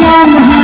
Yeah.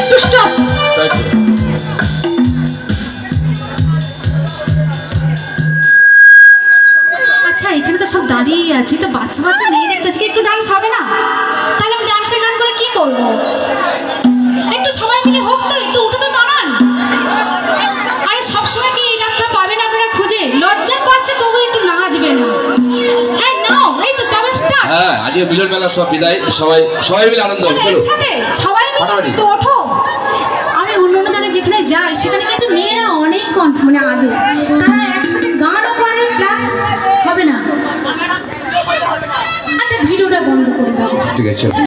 একটু stop আচ্ছা এখানে তো সব দাঁড়িয়ে আছি। তো বাচ্চা বাচ্চা মেয়ে দেখতেছি একটু হ্যাঁ আজকে মিলন মেলা সব বিদায় সবাই সবাই মিলে আনন্দ হবে চলো। সবাই মিলে। ওঠো। আমি অন্য অন্য জায়গায় যেখানে যাই সেখানে কিন্তু মেয়েরা অনেক কম মানে আগে। তারা একসাথে গানও করে প্লাস হবে না। আচ্ছা ভিডিওটা বন্ধ করে দাও। ঠিক আছে